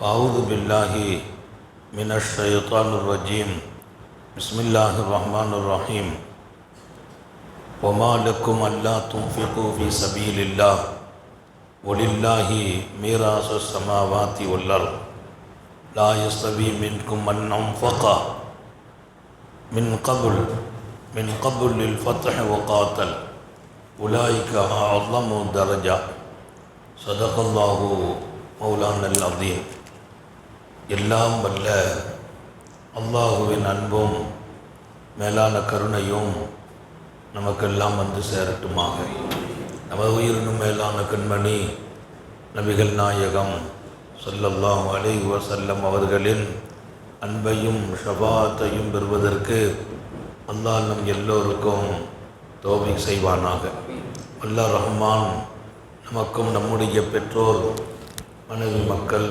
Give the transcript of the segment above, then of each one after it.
أعوذ بالله من الشيطان الرجيم. بسم الله الرحمن الرحيم. وما لكم ألا تنفقوا في سبيل الله. ولله ميراث السماوات والأرض. لا يستوي منكم من أنفق من قبل من قبل للفتح وقاتل. أولئك أعظم درجة. صدق الله مولانا العظيم. எல்லாம் வல்ல அல்லாஹுவின் அன்பும் மேலான கருணையும் நமக்கெல்லாம் வந்து சேரட்டுமாக. நமது உயிரினும் மேலான கண்மணி நபிகள் நாயகம் சொல்லல்லாம் அலை வசல்லம் அவர்களின் அன்பையும் ஷபாத்தையும் பெறுவதற்கு அல்லாஹ் நம் எல்லோருக்கும் தோபிக் செய்வானாக. அல்லா ரஹ்மான் நமக்கும் நம்முடைய பெற்றோர் மனைவி மக்கள்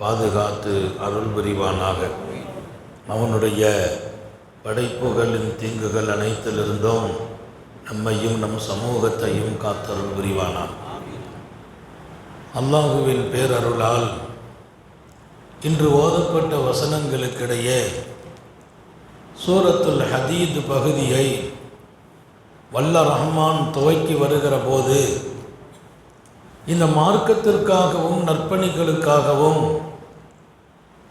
பாதுகாத்து அருள் புரிவானாக அவனுடைய படைப்புகளின் தீங்குகள் அனைத்திலிருந்தும் நம்மையும் நம் சமூகத்தையும் காத்தருள் புரிவானாக அல்லாஹுவின் பேரருளால் இன்று ஓதப்பட்ட வசனங்களுக்கிடையே சூரத்துல் ஹதீத் பகுதியை வல்ல ரஹ்மான் துவக்கி வருகிற போது இந்த மார்க்கத்திற்காகவும் நற்பணிகளுக்காகவும்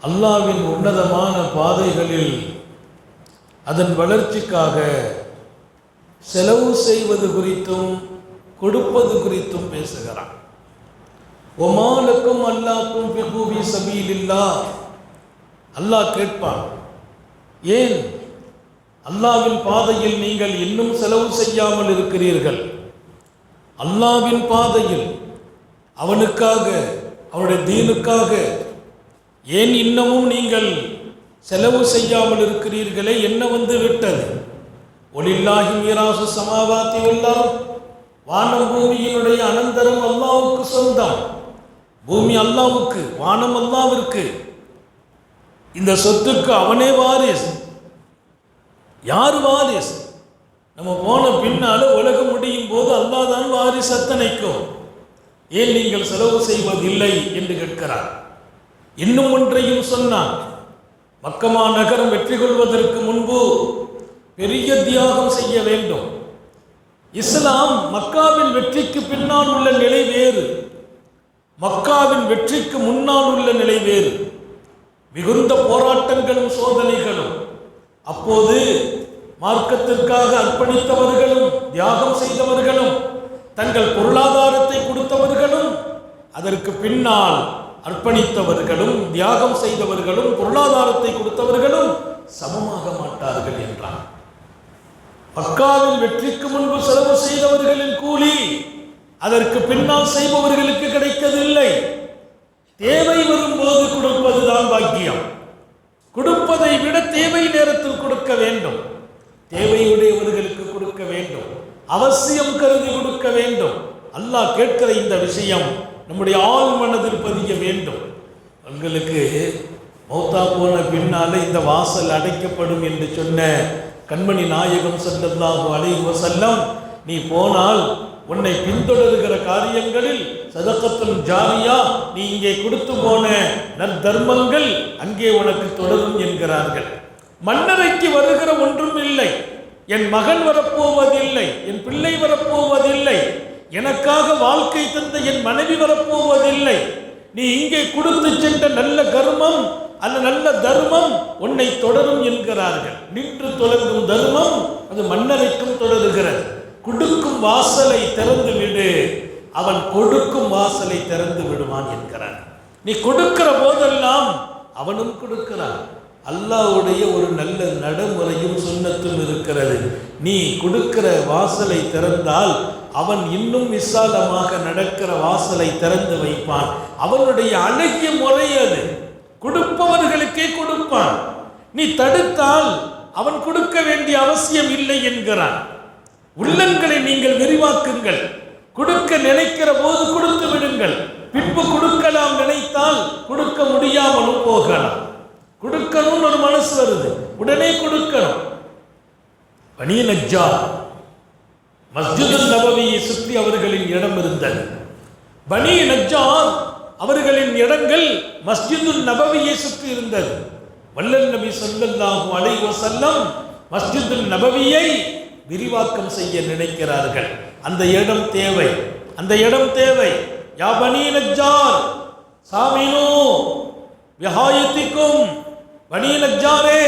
அல்லாவின் உன்னதமான பாதைகளில் அதன் வளர்ச்சிக்காக செலவு செய்வது குறித்தும் கொடுப்பது குறித்தும் பேசுகிறான். ஒமாலுக்கும் அல்லாக்கும் பிகூபி சபீலில்லா. அல்லாஹ் கேட்பான் ஏன்? அல்லாவின் பாதையில் நீங்கள் இன்னும் செலவு செய்யாமல் இருக்கிறீர்கள். அல்லாவின் பாதையில் அவனுக்காக அவனுடைய தீனுக்காக ஏன் இன்னமும் நீங்கள் செலவு செய்யாமல் இருக்கிறீர்களே? என்ன வந்து விட்டது? ஒளில்லாகி மீராசு சமாவாத்தி எல்லாம் வானம் பூமியினுடைய அனந்தரம் அல்லாவுக்கு சொந்தம். பூமி அல்லாவுக்கு வானம் அல்லாவிற்கு. இந்த சொத்துக்கு அவனே வாரிஸ் யார் வாரிஸ் நம்ம போன பின்னால் உலகம் முடியும் போது அல்லாஹ் தான் வாரிஸ் அத்தனைக்கும். ஏன் நீங்கள் செலவு செய்வதில்லை என்று கேட்கிறார். இன்னும் ஒன்றையும் சொன்னான் மக்கமா நகரம் வெற்றி கொள்வதற்கு முன்பு பெரிய தியாகம் செய்ய வேண்டும். இஸ்லாம் மக்காவின் வெற்றிக்கு பின்னால் உள்ள நிலை வேறு. மக்காவின் வெற்றிக்கு முன்னால் உள்ள நிலை வேறு. மிகுந்த போராட்டங்களும் சோதனைகளும். அப்போது மார்க்கத்திற்காக அர்ப்பணித்தவர்களும் தியாகம் செய்தவர்களும் தங்கள் பொருளாதார அதற்கு பின்னால் அர்ப்பணித்தவர்களும் தியாகம் செய்தவர்களும் பொருளாதாரத்தை கொடுத்தவர்களும் சமமாக மாட்டார்கள் என்றான். மக்காவின் வெற்றிக்கு முன்பு செலவு செய்தவர்களின் கூலி அதற்கு பின்னால் செய்பவர்களுக்கு கிடைக்கவில்லை. தேவை வரும்போது கொடுப்பதுதான் பாக்கியம். கொடுப்பதை விட தேவை நேரத்தில் கொடுக்க வேண்டும். தேவையுடையவர்களுக்கு கொடுக்க வேண்டும். அவசியம் கருதி கொடுக்க வேண்டும். அல்லாஹ் கேட்கிற இந்த விஷயம் நம்முடைய ஆள் மனதில் பதிய வேண்டும். உங்களுக்கு மௌத்தா போன பின்னாலே இந்த வாசல் அடைக்கப்படும் என்று சொன்ன கண்மணி நாயகம் சல்லல்லாஹு அலைஹி செல்லம் நீ போனால் உன்னை பின்தொடர்கிற காரியங்களில் சதக்கத்தும் ஜாரியா நீ இங்கே கொடுத்து போன நற்தர்மங்கள் அங்கே உனக்கு தொடரும் என்கிறார்கள். மன்னரைக்கு வருகிற ஒன்றும் இல்லை. என் மகன் வரப்போவதில்லை. என் பிள்ளை வரப்போவதில்லை. எனக்காக வாழ்க்கை தந்த என் மனைவி வரப்போவதில்லை. நீ இங்கே கொடுத்து சென்ற நல்ல கர்மம் அல்ல நல்ல தர்மம் உன்னை தொடரும் என்கிறார்கள். நின்று தொடங்கும் தர்மம் அது மன்னரைக்கும் தொடருகிறது. கொடுக்கும் வாசலை திறந்து விடு. அவன் கொடுக்கும் வாசலை திறந்து விடுவான் என்கிறான் நீ கொடுக்கிற போதெல்லாம் அவனும் கொடுக்கிறான். அல்லாவுடைய ஒரு நல்ல நடைமுறையும் சுண்ணத்தும் இருக்கிறது. நீ கொடுக்கிற வாசலை திறந்தால் அவன் இன்னும் விசாலமாக நடக்கிற வாசலை திறந்து வைப்பான். அவனுடைய அழகிய முறை அது. கொடுப்பவர்களுக்கே கொடுப்பான். நீ தடுத்தால் அவன் கொடுக்க வேண்டிய அவசியம் இல்லை என்கிறான். உள்ளங்களை நீங்கள் விரிவாக்குங்கள். கொடுக்க நினைக்கிற போது கொடுத்து விடுங்கள். பின்பு கொடுக்கலாம் நினைத்தால் கொடுக்க முடியாமலும் போகலாம். கொடுக்கணும்னு ஒரு மனசு வருது. உடனே கொடுக்கணும். பனி நஜ்ஜா மஸ்ஜித் நபவியை சுற்றி அவர்களின் இடம் இருந்தது. பனி நஜ்ஜார் அவர்களின் இடங்கள் மஸ்ஜிது நபவியை சுற்றி இருந்தது. வல்லல் நபி சொல்லல்லாஹு அலைஹி வஸல்லம் மஸ்ஜிது நபவியை விரிவாக்கம் செய்ய நினைக்கிறார்கள். அந்த இடம் தேவை. அந்த இடம் தேவை. யா பனி நஜார் சாமினோ விஹாயத்திக்கும் பனி நஜாரே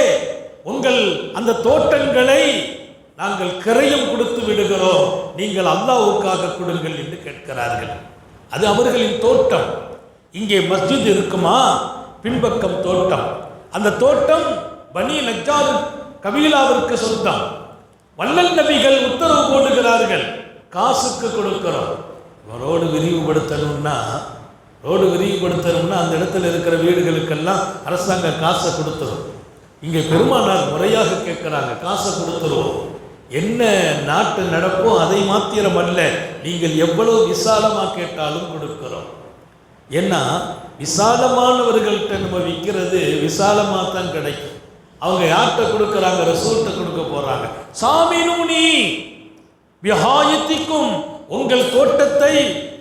உங்கள் அந்த தோட்டங்களை நாங்கள் கிரையும் கொடுத்து விடுகிறோம். நீங்கள் அல்லாவுக்காக கொடுங்கள் என்று கேட்கிறார்கள். அது அவர்களின் தோட்டம். இங்கே மஸ்ஜித் இருக்குமா? பின்பக்கம் தோட்டம். அந்த தோட்டம் பனி நஜ்ஜார் கபீலாவிற்கு சொந்தம். வள்ளல் நபிகள் உத்தரவு போடுகிறார்கள். காசுக்கு கொடுக்கிறோம். ரோடு விரிவுபடுத்தணும்னா ரோடு விரிவுபடுத்தணும்னா அந்த இடத்துல இருக்கிற வீடுகளுக்கெல்லாம் அரசாங்கம் காசை கொடுத்துரும். இங்கே பெருமானார் முறையாக கேட்குறாங்க காசை கொடுத்துருவோம். என்ன நாட்டு நடப்போ அதை மாத்திரம் அல்ல நீங்கள் எவ்வளவு விசாலமாக கேட்டாலும் கொடுக்கிறோம். ஏன்னா விசாலமானவர்கள்ட்ட நம்ம விற்கிறது விசாலமாக தான் கிடைக்கும். அவங்க யார்கிட்ட கொடுக்குறாங்க? ரசூல்கிட்ட கொடுக்க போகிறாங்க சாமி நூனி விஹாயத்திக்கும் உங்கள் தோட்டத்தை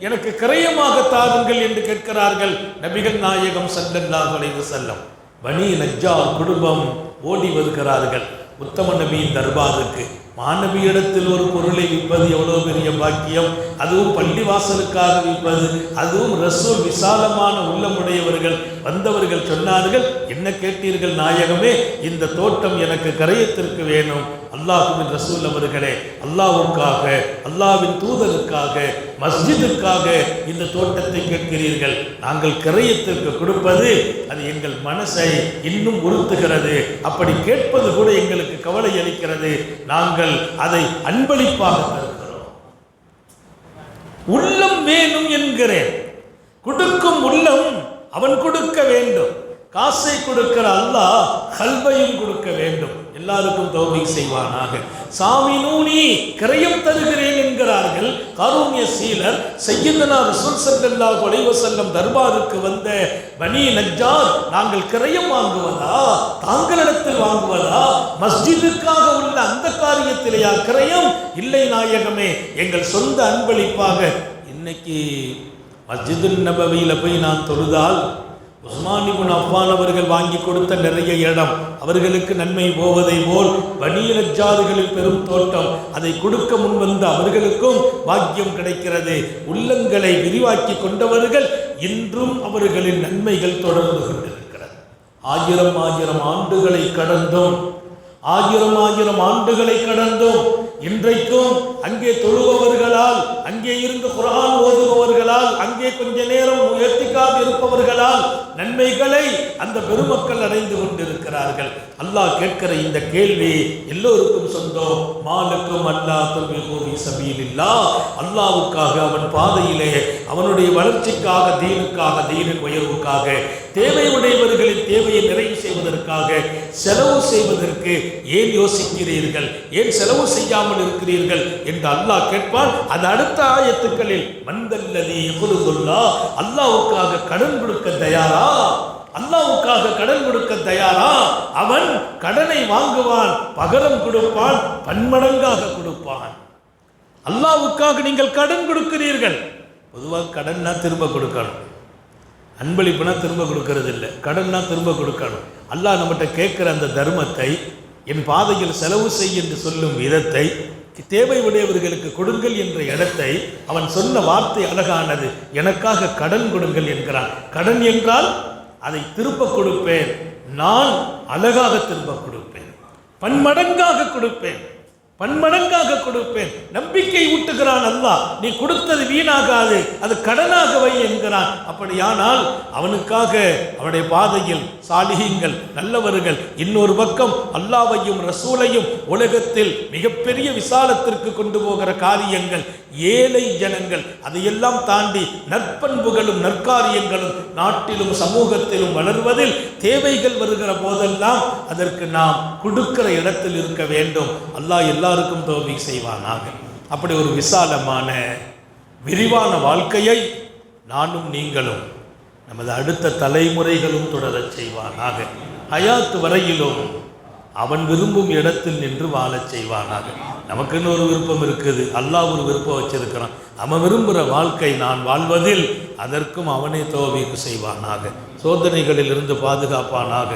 எனக்கு கிரயமாக தாருங்கள் என்று கேட்கிறார்கள் நபிகள் நாயகம் ஸல்லல்லாஹு அலைஹி செல்லம் வணி நஜ்ஜா குடும்பம் ஓடி வருகிறார்கள். உத்தம நபியின் தர்பாருக்கு. மாணவியிடத்தில் ஒரு பொருளை விற்பது எவ்வளவு பெரிய பாக்கியம்? அதுவும் பள்ளிவாசலுக்காக விற்பது அதுவும் ரசூல் விசாலமான உள்ளமுடையவர்கள் வந்தவர்கள் சொன்னார்கள் என்ன கேட்டீர்கள் நாயகமே? இந்த தோட்டம் எனக்கு கரையத்திற்கு வேணும். அல்லாஹுவின் ரசூல் அவர்களே அல்லாஹ்வுக்காக அல்லாஹ்வின் தூதருக்காக மஸ்ஜிதுக்காக இந்த தோட்டத்தை கேட்கிறீர்கள். நாங்கள் கரையத்திற்கு கொடுப்பது அது எங்கள் மனசை இன்னும் உறுத்துகிறது. அப்படி கேட்பது கூட எங்களுக்கு கவலை அளிக்கிறது. நாங்கள் அதை அன்பளிப்பாக தருகிறோம். உள்ளம் வேணும் என்கிறேன். கொடுக்கும் உள்ளம் அவன் கொடுக்க வேண்டும். காசை கொடுக்கிற அல்லாஹ் கல்வையும் கொடுக்க வேண்டும். எல்லாருக்கும் தௌபிக் செய்வானாக. சாமி நூனி கிரயம் தருகிறேன் என்கிறார்கள். காரூண்ய சீலர் செய்யுந்தனா ரசூல் ஸல்லல்லாஹு கொலைவ வஸல்லம் தர்பாருக்கு வந்த பனி நஜார் நாங்கள் கிரயம் வாங்குவதா? தாங்களிடத்தில் வாங்குவதா? மஸ்ஜிதுக்காக உள்ள அந்த காரியத்திலேயா கிரயம்? இல்லை நாயகமே எங்கள் சொந்த அன்பளிப்பாக. இன்னைக்கு மஸ்ஜிது நபவியில் போய் நான் தொழுதால் உஸ்மான் இப்னு அஃபான் அவர்கள் வாங்கி கொடுத்த நிறைய இடம். அவர்களுக்கு நன்மை போவதை போல் வணிகஜாதுகளில் பெரும் தோட்டம். அதை கொடுக்க முன்வந்த அவர்களுக்கும் பாக்கியம் கிடைக்கிறது. உள்ளங்களை விரிவாக்கி கொண்டவர்கள் இன்றும் அவர்களின் நன்மைகள் தொடர்ந்து கொண்டிருக்கிறது. ஆயிரம் ஆயிரம் ஆண்டுகளை கடந்தும் ஆயிரம் ஆயிரம் ஆண்டுகளை கடந்தும் இன்றைக்கும் அங்கே தொழுபவர்களால் அங்கே இருந்து குரான் ஓதுபவர்களால் அங்கே கொஞ்ச நேரம் உயர்த்திக்காது இருப்பவர்களால் நன்மைகளை அந்த பெருமக்கள் அடைந்து கொண்டிருக்கிறார்கள். அல்லாஹ் கேட்கிற இந்த கேள்வி எல்லோருக்கும் சொந்தம். மாலுக்கும் அல்லா தொல்வி சபீலில்லா அல்லாவுக்காக அவன் பாதையிலே அவனுடைய வளர்ச்சிக்காக தீனுக்காக தீனின் உயர்வுக்காக தேவை உடையவர்களின் தேவையை நிறைவு செய்வதற்காக செலவு செய்வதற்கு ஏன் யோசிக்கிறீர்கள்? ஏன் செலவு செய்யாமல் இருக்கிறீர்கள் என்று அல்லாஹ் கேட்பான். அது அடுத்த ஆயத்துக்களில் மந்தல்லதி எவ்வளவுல்லா அல்லாவுக்காக கடன் கொடுக்க தயாரா? அல்லாவுக்காக கடன் கொடுக்க தயாரா? அவன் கடனை வாங்குவான் பகரம் கொடுப்பான் பன்மடங்காக கொடுப்பான். அல்லாவுக்காக நீங்கள் கடன் கொடுக்கிறீர்கள். பொதுவாக கடன்னா திரும்ப கொடுக்கணும். அன்பளிப்புனா திரும்ப கொடுக்கறது இல்லை கடன்னா திரும்ப கொடுக்கணும். அல்லாஹ் நம்மகிட்ட கேட்குற அந்த தர்மத்தை என் பாதையில் செலவு செய் என்று சொல்லும் விதத்தை தேவை உடையவர்களுக்கு கொடுங்கள் என்ற இடத்தை அவன் சொன்ன வார்த்தை அழகானது. எனக்காக கடன் கொடுங்கள் என்கிறான். கடன் என்றால் அதை திருப்ப கொடுப்பேன். நான் அழகாக திரும்ப கொடுப்பேன். பன்மடங்காக கொடுப்பேன். பன்மடங்காக கொடுப்பேன். நம்பிக்கை ஊட்டுகிறான் அல்லா நீ கொடுத்தது வீணாகாது. அது கடனாக வை என்கிறான். அப்படியானால் அவனுக்காக அவனுடைய பாதையில் சாலிகங்கள் நல்லவர்கள் இன்னொரு பக்கம் அல்லாவையும் ரசூலையும் உலகத்தில் மிகப்பெரிய விசாலத்திற்கு கொண்டு போகிற காரியங்கள் ஏழை ஜனங்கள் அதையெல்லாம் தாண்டி நற்பண்புகளும் நற்காரியங்களும் நாட்டிலும் சமூகத்திலும் வளர்வதில் தேவைகள் வருகிற போதெல்லாம் அதற்கு நாம் கொடுக்கிற இடத்தில் இருக்க வேண்டும். அல்லாஹ் எல்லாருக்கும் தோல்வி செய்வானாக. அப்படி ஒரு விசாலமான விரிவான வாழ்க்கையை நானும் நீங்களும் நமது அடுத்த தலைமுறைகளும் தொடரச் செய்வானாக. ஹயாத் வரையிலும் அவன் விரும்பும் இடத்தில் நின்று வாழச் செய்வானாக. நமக்குன்னு ஒரு விருப்பம் இருக்குது. அல்லாஹ் ஒரு விருப்பம் வச்சிருக்கிறான். அவன் விரும்புகிற வாழ்க்கை நான் வாழ்வதில் அதற்கும் அவனே தோவிக்கு செய்வானாக. சோதனைகளில் இருந்து பாதுகாப்பானாக.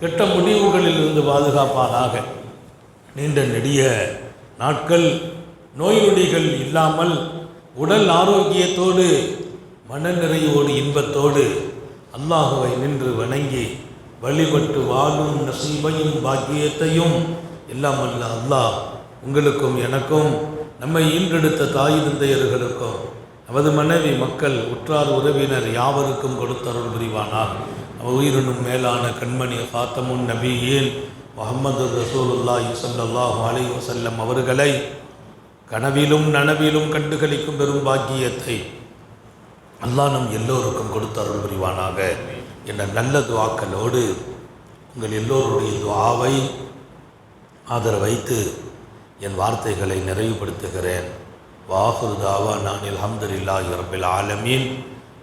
கெட்ட முடிவுகளில் இருந்து பாதுகாப்பானாக. நீண்ட நெடிய நாட்கள் நோய் நொடிகள் இல்லாமல் உடல் ஆரோக்கியத்தோடு மனநிறைவோடு இன்பத்தோடு அல்லாஹுவை நின்று வணங்கி வழிபட்டு வாழும் நசீபையும் பாக்கியத்தையும் எல்லாம் அல்ல அல்லாஹ் உங்களுக்கும் எனக்கும் நம்மை ஈன்றெடுத்த தாய் தந்தையர்களுக்கும் நமது மனைவி மக்கள் உற்றார் உறவினர் யாவருக்கும் கொடுத்தருள் புரிவானார் நம்ம உயிரினும் மேலான கண்மணி ஃபாத்தமுன் நபியின் முகமது ரசூலுல்லாஹி ஸல்லல்லாஹு அலி வசல்லம் அவர்களை கனவிலும் நனவிலும் கண்டுகளிக்கும் பெரும் பாக்கியத்தை அல்லாஹ் நம் எல்லோருக்கும் கொடுத்தருள் புரிவானாக. என்ற நல்ல துவாக்களோடு உங்கள் எல்லோருடைய துவாவை ஆதரவைத்து என் வார்த்தைகளை நிறைவுபடுத்துகிறேன். வாஹுர் தாவா நான் அலமதுல்லாஹி ரபில் ஆலமீன்.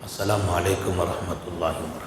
அஸ்லாம் வலைக்கம் வரமத்துல்லாஹி வர